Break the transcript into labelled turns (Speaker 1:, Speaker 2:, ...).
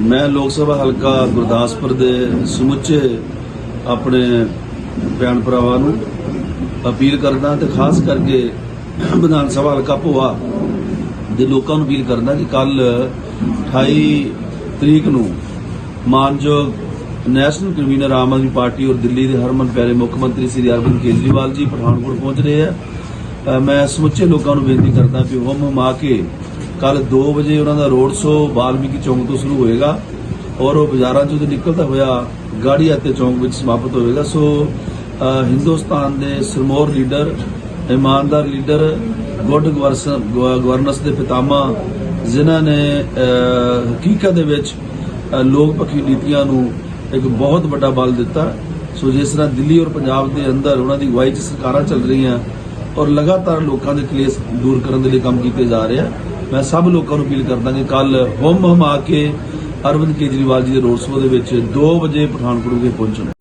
Speaker 1: ਮੈਂ ਲੋਕ ਸਭਾ ਹਲਕਾ ਗੁਰਦਾਸਪੁਰ ਦੇ ਸਮੁੱਚੇ ਆਪਣੇ ਭੈਣ ਭਰਾਵਾਂ ਨੂੰ ਅਪੀਲ ਕਰਦਾ ਤੇ ਖਾਸ ਕਰਕੇ ਵਿਧਾਨ ਸਭਾ ਹਲਕਾ ਭੋਆ ਦੇ ਲੋਕਾਂ ਨੂੰ ਅਪੀਲ ਕਰਦਾ ਕਿ ਕੱਲ 28 ਤਰੀਕ ਨੂੰ ਮਾਨਯੋਗ national convener Aam Aadmi party ਔਰ ਦਿੱਲੀ ਦੇ ਹਰਮਨ ਪਿਆਰੇ ਮੁੱਖ ਮੰਤਰੀ ਸ੍ਰੀ ਅਰਵਿੰਦ ਕੇਜਰੀਵਾਲ ਜੀ ਪਠਾਨਕੋਟ ਪਹੁੰਚ ਰਹੇ ਆ ਮੈਂ ਸਮੁੱਚੇ ਲੋਕਾਂ ਨੂੰ ਬੇਨਤੀ ਕਰਦਾ ਕਿ ਉਹ ਹਮ ਆ ਕੇ ਕੱਲ 2 ਵਜੇ ਉਹਨਾਂ ਦਾ ਰੋਡ ਸ਼ੋ ਵਾਲਮੀਕੀ ਚੌਂਕ ਤੋਂ ਸ਼ੁਰੂ ਹੋਏਗਾ ਔਰ ਉਹ ਬਾਜ਼ਾਰਾਂ ਚੋਂ ਨਿਕਲਦਾ ਹੋਇਆ ਗਾੜੀਆ ਅਤੇ ਚੌਂਕ ਵਿੱਚ ਸਮਾਪਤ ਹੋਵੇਗਾ। ਸੋ ਹਿੰਦੁਸਤਾਨ ਦੇ ਸਰਮੋਰ ਲੀਡਰ, ਇਮਾਨਦਾਰ ਲੀਡਰ, ਗੁੱਡ ਗਵਰਨੈਂਸ ਦੇ ਪਿਤਾਮਾ ਜਿਨ੍ਹਾਂ ਨੇ ਹਕੀਕਤ ਦੇ ਵਿੱਚ ਲੋਕ ਪੱਖੀ ਨੀਤੀਆਂ ਨੂੰ ਇੱਕ ਬਹੁਤ ਵੱਡਾ ਬਲ ਦਿੱਤਾ। ਸੋ, ਜਿਸ ਤਰ੍ਹਾਂ ਦਿੱਲੀ ਔਰ ਪੰਜਾਬ ਦੇ ਅੰਦਰ ਉਹਨਾਂ ਦੀ ਅਗਵਾਈ 'ਚ ਸਰਕਾਰਾਂ ਚੱਲ ਰਹੀਆਂ ਔਰ ਲਗਾਤਾਰ ਲੋਕਾਂ ਦੇ ਕਲੇਸ਼ ਦੂਰ ਕਰਨ ਦੇ ਲਈ ਕੰਮ ਕੀਤੇ ਜਾ ਰਹੇ ਆ ਮੈਂ ਸਭ ਲੋਕਾਂ ਨੂੰ ਅਪੀਲ ਕਰਦਾ ਕਿ ਕੱਲ ਹੁਮ ਹਮ ਆ ਕੇ ਅਰਵਿੰਦ ਕੇਜਰੀਵਾਲ ਜੀ ਦੇ ਰੋਡ ਸ਼ੋਅ ਦੇ ਵਿੱਚ 2 ਵਜੇ ਪਠਾਨਕੋਟ ਵਿਖੇ ਪਹੁੰਚਣ।